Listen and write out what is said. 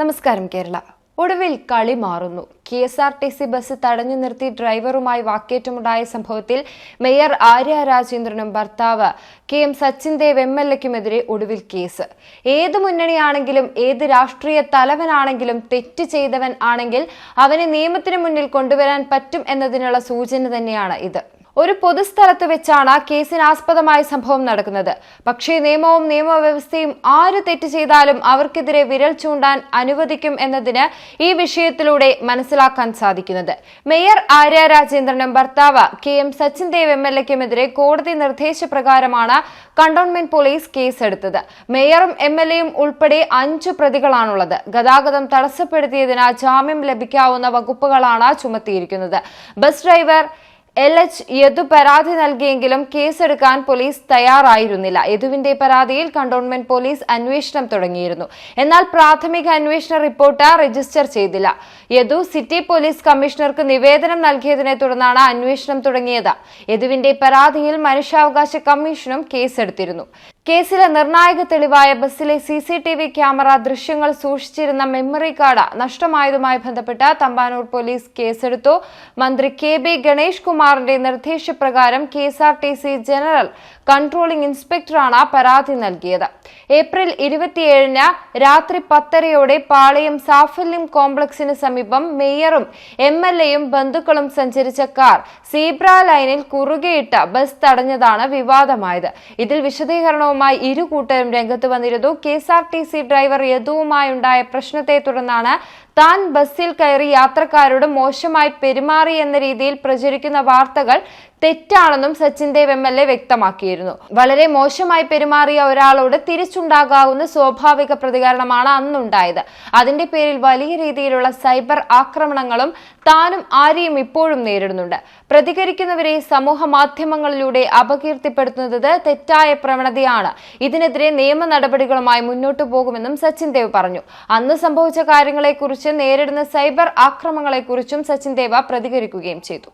നമസ്കാരം കേരള. ഒടുവിൽ കളി മാറുന്നു. K S R T C bus തടഞ്ഞു നിർത്തി ഡ്രൈവറുമായി വാക്കേറ്റമുണ്ടായ സംഭവത്തിൽ മേയർ ആര്യ രാജേന്ദ്രനും ഭർത്താവ് K M Sachin Dev M L എക്കുമെതിരെ ഒടുവിൽ കേസ്. ഏത് മുന്നണിയാണെങ്കിലും ഏത് രാഷ്ട്രീയ തലവനാണെങ്കിലും തെറ്റ് ചെയ്തവൻ ആണെങ്കിൽ അവനെ നിയമത്തിന് മുന്നിൽ കൊണ്ടുവരാൻ പറ്റും എന്നതിനുള്ള സൂചന തന്നെയാണ് ഇത്. ഒരു പൊതുസ്ഥലത്ത് വെച്ചാണ് കേസിനാസ്പദമായ സംഭവം നടക്കുന്നത്. പക്ഷേ നിയമവും നിയമവ്യവസ്ഥയും ആര് തെറ്റ് ചെയ്താലും അവർക്കെതിരെ വിരൽ ചൂണ്ടാൻ അനുവദിക്കും എന്നതിന് ഈ വിഷയത്തിലൂടെ മനസ്സിലാക്കാൻ സാധിക്കുന്നത്. മേയർ ആര്യ രാജേന്ദ്രനും ഭർത്താവ് K M Sachin Dev M L എക്കുമെതിരെ കോടതി നിർദ്ദേശപ്രകാരമാണ് കണ്ടോൺമെന്റ് പോലീസ് കേസെടുത്തത്. മേയറും എം എൽ എയും ഉൾപ്പെടെ അഞ്ചു പ്രതികളാണുള്ളത്. ഗതാഗതം തടസ്സപ്പെടുത്തിയതിന് ജാമ്യം ലഭിക്കാവുന്ന വകുപ്പുകളാണ് ചുമത്തിയിരിക്കുന്നത്. Bus driver L H Yadu പരാതി നൽകിയെങ്കിലും കേസെടുക്കാൻ പോലീസ് തയ്യാറായിരുന്നില്ല. യദുവിന്റെ പരാതിയിൽ കണ്ടോൺമെന്റ് പോലീസ് അന്വേഷണം തുടങ്ങിയിരുന്നു. എന്നാൽ പ്രാഥമിക അന്വേഷണ റിപ്പോർട്ട് രജിസ്റ്റർ ചെയ്തില്ല. യദു സിറ്റി പോലീസ് കമ്മീഷണർക്ക് നിവേദനം നൽകിയതിനെ തുടർന്നാണ് അന്വേഷണം തുടങ്ങിയത്. യദുവിന്റെ പരാതിയിൽ മനുഷ്യാവകാശ കമ്മീഷനും കേസെടുത്തിരുന്നു. കേസിലെ നിർണായക തെളിവായ ബസ്സിലെ C C T V camera ദൃശ്യങ്ങൾ സൂക്ഷിച്ചിരുന്ന മെമ്മറി കാർഡ് നഷ്ടമായതുമായി ബന്ധപ്പെട്ട് തമ്പാനൂർ പോലീസ് കേസെടുത്തു. മന്ത്രി കെ ബി ഗണേഷ് കുമാറിന്റെ നിർദ്ദേശപ്രകാരം K S R T C general controlling ഇൻസ്പെക്ടറാണ് പരാതി നൽകിയത്. ഏപ്രിൽ ഇരുപത്തിയേഴിന് രാത്രി പത്തരയോടെ പാളയം സാഫല്യം കോംപ്ലക്സിന് സമീപം മേയറും എം എൽ എയും ബന്ധുക്കളും സഞ്ചരിച്ച കാർ സീബ്ര ലൈനിൽ കുറുകെയിട്ട് ബസ് തടഞ്ഞതാണ് വിവാദമായത്. ഇതിൽ വിശദീകരണവുമായി ഇരു കൂട്ടരും രംഗത്ത് വന്നിരുന്നു. K S R T C driver യദുവുമായുണ്ടായ പ്രശ്നത്തെ തുടർന്നാണ് താൻ ബസ്സിൽ കയറി യാത്രക്കാരോട് മോശമായി പെരുമാറി എന്ന രീതിയിൽ പ്രചരിക്കുന്ന വാർത്തകൾ തെറ്റാണെന്നും Sachin Dev M L A വ്യക്തമാക്കിയിരുന്നു. വളരെ മോശമായി പെരുമാറിയ ഒരാളോട് തിരിച്ചുണ്ടാകാവുന്ന സ്വാഭാവിക പ്രതികരണമാണ് അന്നുണ്ടായത്. അതിന്റെ പേരിൽ വലിയ രീതിയിലുള്ള സൈബർ ആക്രമണങ്ങളും താനും ആരെയും ഇപ്പോഴും നേരിടുന്നുണ്ട്. പ്രതികരിക്കുന്നവരെ സമൂഹ മാധ്യമങ്ങളിലൂടെ അപകീർത്തിപ്പെടുത്തുന്നത് തെറ്റായ പ്രവണതയാണ്. ഇതിനെതിരെ നിയമ നടപടികളുമായി മുന്നോട്ടു പോകുമെന്നും സച്ചിൻ ദേവ് പറഞ്ഞു. അന്ന് സംഭവിച്ച കാര്യങ്ങളെക്കുറിച്ച് നേരിടുന്ന സൈബർ ആക്രമണങ്ങളെക്കുറിച്ചും സച്ചിൻ ദേവ പ്രതികരിക്കുകയും ചെയ്തു.